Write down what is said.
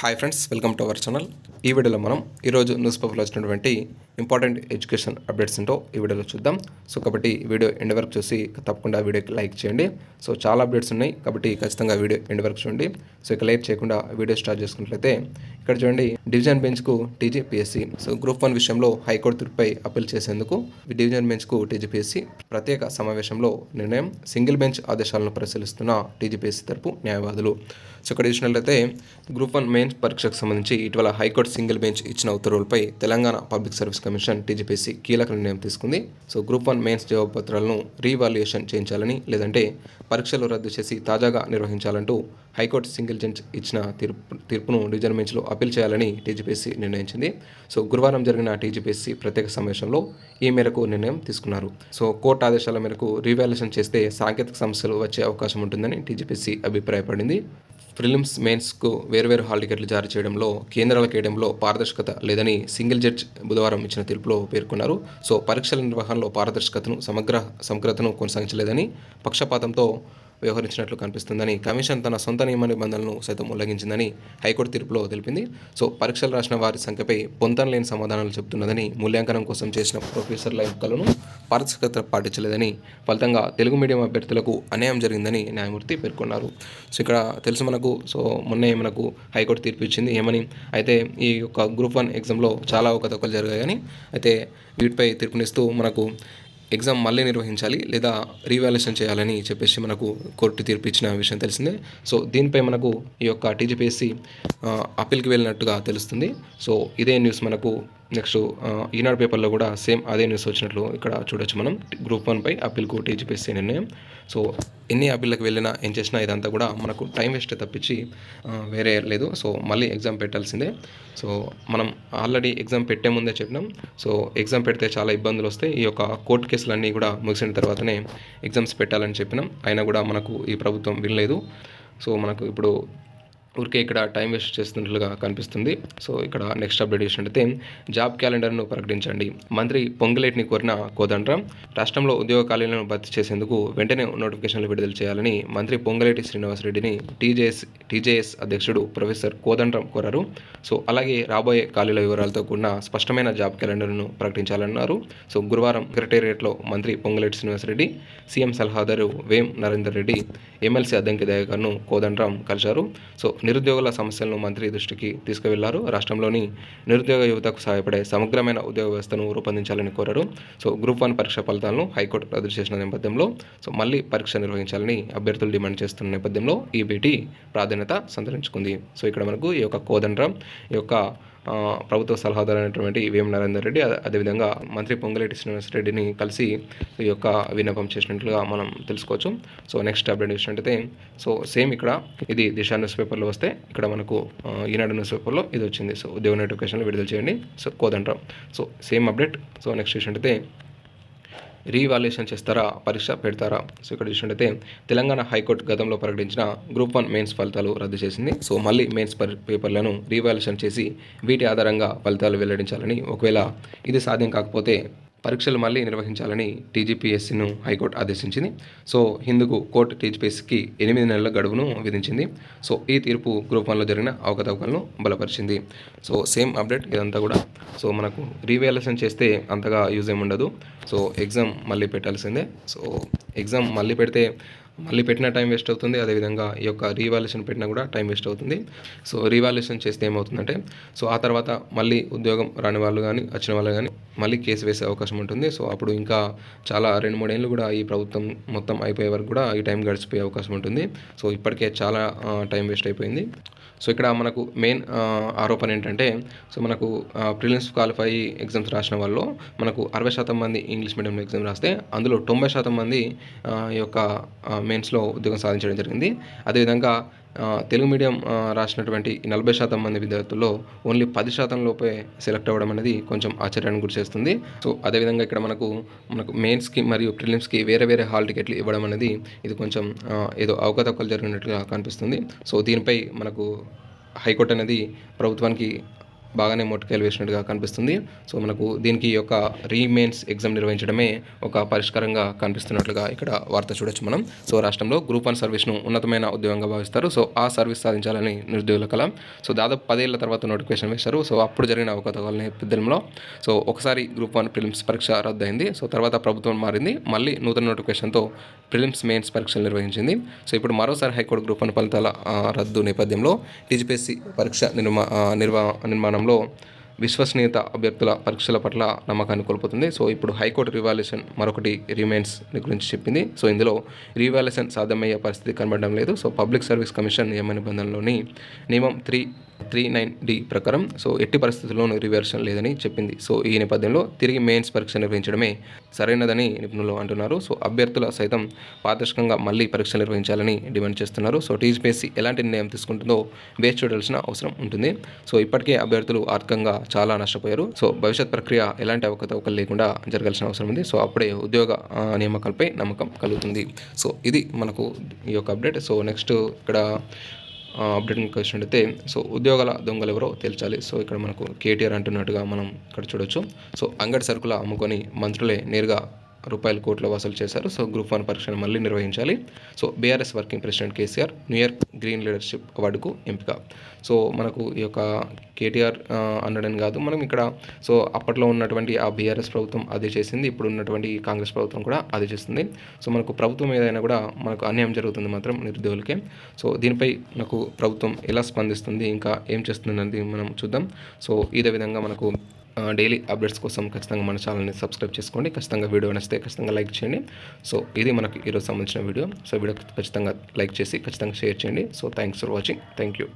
Hi friends welcome to our channel ఈ వీడియోలో మనం ఈరోజు న్యూస్ పేపర్లో వచ్చినటువంటి ఇంపార్టెంట్ ఎడ్యుకేషన్ అప్డేట్స్ ఏంటో ఈ వీడియోలో చూద్దాం. సో కాబట్టి వీడియో ఎండ్ వరకు చూసి తప్పకుండా వీడియోకి లైక్ చేయండి. సో చాలా అప్డేట్స్ ఉన్నాయి కాబట్టి ఖచ్చితంగా వీడియో ఎండ్ వరకు చూడండి. సో ఇక లైక్ చేయకుండా వీడియో స్టార్ట్ చేసుకున్నట్లయితే ఇక్కడ చూడండి డివిజన్ బెంచ్కు టీజీపీఎస్సీ సో గ్రూప్ వన్ విషయంలో హైకోర్టు తీర్పుపై అప్పీల్ చేసేందుకు డివిజన్ బెంచ్కు టీజీపీఎస్సీ ప్రత్యేక సమావేశంలో నిర్ణయం సింగిల్ బెంచ్ ఆదేశాలను పరిశీలిస్తున్న టీజీపీఎస్సీ తరపు న్యాయవాదులు. సో ఇక్కడ చూసినట్లయితే గ్రూప్ వన్ మెయిన్స్ పరీక్షకు సంబంధించి ఇటీవల హైకోర్టు సింగిల్ బెంచ్ ఇచ్చిన ఉత్తర్వులపై Telangana public service commission TGPSC కీలక నిర్ణయం తీసుకుంది. సో గ్రూప్ వన్ మెయిన్స్ జవాబుపత్రాలను రీవాల్యుయేషన్ చేయించాలని లేదంటే పరీక్షలు రద్దు చేసి తాజాగా నిర్వహించాలంటూ హైకోర్టు సింగిల్ జడ్జ్ ఇచ్చిన తీర్పు తీర్పును డివిజన్ బెంచ్లో అప్పీల్ చేయాలని టీజీపీసీ నిర్ణయించింది. సో గురువారం జరిగిన టీజీపీసీ ప్రత్యేక సమావేశంలో ఈ మేరకు నిర్ణయం తీసుకున్నారు. సో కోర్టు ఆదేశాల మేరకు రీవాల్యుయేషన్ చేస్తే సాంకేతిక సమస్యలు వచ్చే అవకాశం ఉంటుందని టీజీపీసీ అభిప్రాయపడింది. ప్రిలిమ్స్ మెయిన్స్కు వేర్వేరు హాల్ టికెట్లు జారీ చేయడంలో కేంద్రాల కేయడంలో పారదర్శకత లేదని సింగిల్ జడ్జ్ బుధవారం ఇచ్చిన తీర్పులో పేర్కొన్నారు. సో పరీక్షల నిర్వహణలో పారదర్శకతను సమగ్ర సమగ్రతను కొనసాగించలేదని పక్షపాతంతో వ్యవహరించినట్లు కనిపిస్తుందని కమిషన్ తన సొంత నియమ నిబంధనలను సైతం ఉల్లంఘించిందని హైకోర్టు తీర్పులో తెలిపింది. సో పరీక్షలు రాసిన వారి సంఖ్యపై పొంతన లేని సమాధానాలు చెబుతున్నదని మూల్యాంకనం కోసం చేసిన ప్రొఫెసర్ల ఎంపికలను పారదర్శకత పాటించలేదని ఫలితంగా తెలుగు మీడియం అభ్యర్థులకు అన్యాయం జరిగిందని న్యాయమూర్తి పేర్కొన్నారు. సో ఇక్కడ తెలుసు మనకు సో మొన్నే మనకు హైకోర్టు తీర్పు ఇచ్చింది ఏమని? అయితే ఈ యొక్క గ్రూప్ వన్ ఎగ్జామ్లో చాలా అవకతవకలు జరిగాయని అయితే వీటిపై తీర్పునిస్తూ మనకు ఎగ్జామ్ మళ్ళీ నిర్వహించాలి లేదా రీవాల్యుయేషన్ చేయాలని చెప్పేసి మనకు కోర్టు తీర్పు ఇచ్చిన విషయం తెలిసిందే. సో దీనిపై మనకు ఈ యొక్క టీజీపీఎస్సీ అప్పీల్కి వెళ్ళినట్టుగా తెలుస్తుంది. సో ఇదే న్యూస్ మనకు నెక్స్ట్ ఈనాడు పేపర్లో కూడా సేమ్ అదే న్యూస్ వచ్చినట్లు ఇక్కడ చూడొచ్చు మనం. గ్రూప్ వన్పై అప్పీల్కు టీజీపీఎస్సీ నిర్ణయం. సో ఎన్ని అప్పీళ్ళకి వెళ్ళినా ఏం చేసినా ఇదంతా కూడా మనకు టైం వేస్ట్ తప్పించి వేరే లేదు. సో మళ్ళీ ఎగ్జామ్ పెట్టాల్సిందే. సో మనం ఆల్రెడీ ఎగ్జామ్ పెట్టే ముందే చెప్పినాం. సో ఎగ్జామ్ పెడితే చాలా ఇబ్బందులు వస్తాయి. ఈ యొక్క కోర్టు కేసులన్నీ కూడా ముగిసిన తర్వాతనే ఎగ్జామ్స్ పెట్టాలని చెప్పినాం. అయినా కూడా మనకు ఈ ప్రభుత్వం వినలేదు. సో మనకు ఇప్పుడు ఊరికే ఇక్కడ టైం వేస్ట్ చేస్తున్నట్లుగా కనిపిస్తుంది. సో ఇక్కడ నెక్స్ట్ అప్డేట్ చేసినట్టయితే జాబ్ క్యాలెండర్ను ప్రకటించండి. మంత్రి పొంగులేటిని కోరిన కోదండరాం రాష్ట్రంలో ఉద్యోగ ఖాళీలను భర్తీ చేసేందుకు వెంటనే నోటిఫికేషన్లు విడుదల చేయాలని మంత్రి పొంగులేటి శ్రీనివాసరెడ్డిని టీజేఎస్ టీజేఎస్ అధ్యక్షుడు ప్రొఫెసర్ కోదండ్రం కోరారు. సో అలాగే రాబోయే ఖాళీల వివరాలతో కూడిన స్పష్టమైన జాబ్ క్యాలెండర్ను ప్రకటించాలన్నారు. సో గురువారం సెక్రటేరియట్లో మంత్రి పొంగులేటి శ్రీనివాసరెడ్డి సీఎం సలహాదారు వేం నరేందర్ రెడ్డి ఎమ్మెల్సీ అద్దంకి దయాకర్ను కోదండరాం కలిశారు. సో నిరుద్యోగుల సమస్యలను మంత్రి దృష్టికి తీసుకువెళ్ళారు. రాష్ట్రంలోని నిరుద్యోగ యువతకు సహాయపడే సమగ్రమైన ఉద్యోగ వ్యవస్థను రూపొందించాలని కోరారు. సో గ్రూప్ వన్ పరీక్ష ఫలితాలను హైకోర్టు రద్దు చేసిన నేపథ్యంలో సో మళ్ళీ పరీక్ష నిర్వహించాలని అభ్యర్థులు డిమాండ్ చేస్తున్న నేపథ్యంలో ఈ భేటీ ప్రాధాన్యత సంతరించుకుంది. సో ఇక్కడ మనకు ఈ యొక్క కోదండ్రం ఈ యొక్క ప్రభుత్వ సలహాదారు అయినటువంటి వేం నరేందర్ రెడ్డి అదే- అదేవిధంగా మంత్రి పొంగులేటి శ్రీనివాస్ రెడ్డిని కలిసి ఈ యొక్క విన్నపం చేసినట్లుగా మనం తెలుసుకోవచ్చు. సో నెక్స్ట్ అప్డేట్ చూసినట్టయితే సో సేమ్ ఇక్కడ. ఇది దిశా న్యూస్ పేపర్లో వస్తే ఇక్కడ మనకు ఈనాడు న్యూస్ పేపర్లో ఇది వచ్చింది. సో ఉద్యోగ నోటిఫికేషన్లు విడుదల చేయండి. So Kodandaram. So same update so next చూసినట్టయితే రీవాల్యుయేషన్ చేస్తారా పరీక్ష పెడతారా? సో ఇక్కడ చూసినట్టయితే తెలంగాణ హైకోర్టు గతంలో ప్రకటించిన గ్రూప్ వన్ మెయిన్స్ ఫలితాలు రద్దు చేసింది. సో మళ్ళీ మెయిన్స్ పేపర్లను రీవాల్యుయేషన్ చేసి వీటి ఆధారంగా ఫలితాలు వెల్లడించాలని ఒకవేళ ఇది సాధ్యం కాకపోతే పరీక్షలు మళ్ళీ నిర్వహించాలని టీజీపీఎస్సీను హైకోర్టు ఆదేశించింది. సో హిందుకు కోర్టు టీజీపీఎస్సీకి ఎనిమిది నెలల గడువును విధించింది. సో ఈ తీర్పు గ్రూప్ వన్లో జరిగిన అవకతవకలను బలపరిచింది. సో సేమ్ అప్డేట్ ఇదంతా కూడా. సో మనకు రీవాల్యుయేషన్ చేస్తే అంతగా యూజ్ ఏమి ఉండదు సో ఎగ్జామ్ మళ్ళీ పెట్టాల్సిందే. సో ఎగ్జామ్ మళ్ళీ పెడితే మళ్ళీ పెట్టిన టైం వేస్ట్ అవుతుంది. అదేవిధంగా ఈ యొక్క రీవాల్యుయేషన్ పెట్టినా కూడా టైం వేస్ట్ అవుతుంది. సో రీవాల్యుయేషన్ చేస్తే ఏమవుతుందంటే సో ఆ తర్వాత మళ్ళీ ఉద్యోగం రాని వాళ్ళు కానీ వచ్చిన వాళ్ళు కానీ మళ్ళీ కేసు వేసే అవకాశం ఉంటుంది. సో అప్పుడు ఇంకా చాలా రెండు మూడేళ్ళు కూడా ఈ ప్రభుత్వం మొత్తం అయిపోయే వరకు కూడా ఈ టైం గడిచిపోయే అవకాశం ఉంటుంది. సో ఇప్పటికే చాలా టైం వేస్ట్ అయిపోయింది. సో ఇక్కడ మనకు మెయిన్ ఆరోపణ ఏంటంటే సో మనకు ప్రిలిమ్స్ క్వాలిఫై ఎగ్జామ్స్ రాసిన వాళ్ళు మనకు అరవై శాతం మంది ఇంగ్లీష్ మీడియంలో ఎగ్జామ్ రాస్తే అందులో తొంభై శాతం మంది ఈ యొక్క మెయిన్స్లో ఉద్యోగం సాధించడం జరిగింది. అదేవిధంగా తెలుగు మీడియం రాసినటువంటి నలభై శాతం మంది విద్యార్థుల్లో ఓన్లీ పది శాతం లోపే సెలెక్ట్ అవ్వడం అనేది కొంచెం ఆశ్చర్యానికి గురి చేస్తుంది. సో అదేవిధంగా ఇక్కడ మనకు మనకు మెయిన్స్కి మరియు ప్రిలిమ్స్కి వేరే వేరే హాల్ టికెట్లు ఇవ్వడం అనేది ఇది కొంచెం ఏదో అవకతవకలు జరిగినట్టుగా కనిపిస్తుంది. సో దీనిపై మనకు హైకోర్టు అనేది ప్రభుత్వానికి బాగానే మొట్టకాయలు వేసినట్టుగా కనిపిస్తుంది. సో మనకు దీనికి యొక్క రీమెయిన్స్ ఎగ్జామ్ నిర్వహించడమే ఒక పరిష్కారంగా కనిపిస్తున్నట్లుగా ఇక్కడ వార్త చూడొచ్చు మనం. సో రాష్ట్రంలో గ్రూప్ వన్ సర్వీస్ను ఉన్నతమైన ఉద్యోగంగా భావిస్తారు. సో ఆ సర్వీస్ సాధించాలని నిరుద్యోగుల కల. సో దాదాపు పదేళ్ళ తర్వాత నోటిఫికేషన్ వేశారు. సో అప్పుడు జరిగిన అవకతవకల నేపథ్యంలో సో ఒకసారి గ్రూప్ వన్ ప్రిలిమ్స్ పరీక్ష రద్దయింది. సో తర్వాత ప్రభుత్వం మారింది. మళ్ళీ నూతన నోటిఫికేషన్తో ప్రిలిమ్స్ మెయిన్స్ పరీక్షలు నిర్వహించింది. సో ఇప్పుడు మరోసారి హైకోర్టు గ్రూప్ వన్ ఫలితాల రద్దు నేపథ్యంలో టీజీపీఎస్సీ పరీక్ష నిర్మా నిర్మాణం నిర్వా విశ్వసనీయత అభ్యర్థుల పరీక్షల పట్ల నమ్మకాన్ని కోల్పోతుంది. సో ఇప్పుడు హైకోర్టు రివాల్యూషన్ మరొకటి రిమైన్స్ గురించి చెప్పింది. సో ఇందులో రివాల్యూషన్ సాధ్యమయ్యే పరిస్థితి కనబడడం లేదు. సో పబ్లిక్ సర్వీస్ కమిషన్ నియమ నిబంధనలోని నియమం త్రీ త్రీ నైన్ డి ప్రకారం. సో ఎట్టి పరిస్థితుల్లోనూ రివర్షన్ లేదని చెప్పింది. సో ఈ నేపథ్యంలో తిరిగి మెయిన్స్ పరీక్ష నిర్వహించడమే సరైనదని నిపుణులు అంటున్నారు. సో అభ్యర్థుల సైతం పారదర్శకంగా మళ్ళీ పరీక్ష నిర్వహించాలని డిమాండ్ చేస్తున్నారు. సో టీజీపీఎస్సీ ఎలాంటి నిర్ణయం తీసుకుంటుందో వేచి చూడాల్సిన అవసరం ఉంటుంది. సో ఇప్పటికే అభ్యర్థులు ఆర్థికంగా చాలా నష్టపోయారు. సో భవిష్యత్ ప్రక్రియ ఎలాంటి అవకతవకలు లేకుండా జరగాల్సిన అవసరం ఉంది. సో అప్పుడే ఉద్యోగ నియామకాలపై నమ్మకం కలుగుతుంది. సో ఇది మనకు ఈ యొక్క అప్డేట్. సో నెక్స్ట్ ఇక్కడ అప్డేట్ వచ్చినట్టయితే సో ఉద్యోగాల దొంగలు ఎవరో తేల్చాలి. సో ఇక్కడ మనకు కేటీఆర్ అంటున్నట్టుగా మనం ఇక్కడ చూడొచ్చు. సో అంగడి సరుకుల అమ్ముకొని మంత్రులే నేరుగా రూపాయల కోట్ల వసూలు చేశారు. సో గ్రూప్ వన్ పరీక్షను మళ్ళీ నిర్వహించాలి. So BRS working president KCR New York green leadership అవార్డుకు ఎంపిక. సో మనకు ఈ యొక్క కేటీఆర్ అనడం కాదు. మనం ఇక్కడ సో అప్పట్లో ఉన్నటువంటి ఆ బీఆర్ఎస్ ప్రభుత్వం అదే చేసింది. ఇప్పుడు ఉన్నటువంటి కాంగ్రెస్ ప్రభుత్వం కూడా అదే చేస్తుంది. సో మనకు ప్రభుత్వం ఏదైనా కూడా మనకు అన్యాయం జరుగుతుంది మాత్రం నిరుద్యోగులకే. సో దీనిపై మనకు ప్రభుత్వం ఎలా స్పందిస్తుంది ఇంకా ఏం చేస్తుంది అనేది మనం చూద్దాం. సో ఇదే విధంగా మనకు డైలీ అప్డేట్స్ కోసం ఖచ్చితంగా మన ఛానల్ని సబ్స్క్రైబ్ చేసుకోండి. ఖచ్చితంగా వీడియో నచ్చితే ఖచ్చితంగా లైక్ చేయండి. సో ఇది మనకి ఈరోజు సంబంధించిన వీడియో సో వీడియో ఖచ్చితంగా లైక్ చేసి ఖచ్చితంగా షేర్ చేయండి. So thanks for watching thank you